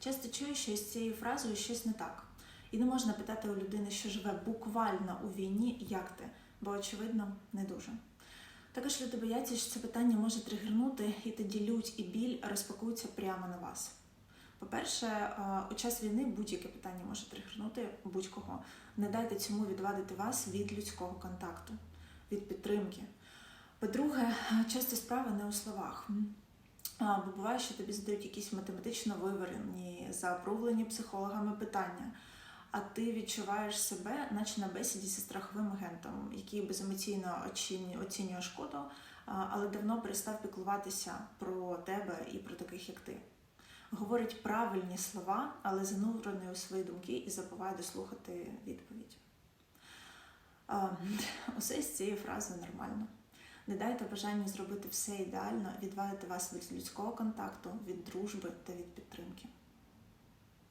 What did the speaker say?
Часто чую, що з цією фразою щось не так. І не можна питати у людини, що живе буквально у війні, як ти, бо очевидно не дуже. Також люди бояться, що це питання може тригернути, і тоді лють і біль розпакуються прямо на вас. По-перше, е, у час війни будь-яке питання може тригернути будь-кого. Не дайте цьому відвадити вас від людського контакту, від підтримки. По-друге, часто справа не у словах. Бо буває, що тобі задають якісь математично виварені, заокруглені психологами питання, а ти відчуваєш себе, наче на бесіді зі страховим агентом, який беземоційно оцінює шкоду, але давно перестав піклуватися про тебе і про таких, як ти. Говорить правильні слова, але занурений у свої думки і забуває дослухати відповідь. Усе з цією фразою нормально. Не дайте бажанню зробити все ідеально, відвадити вас від людського контакту, від дружби та від підтримки.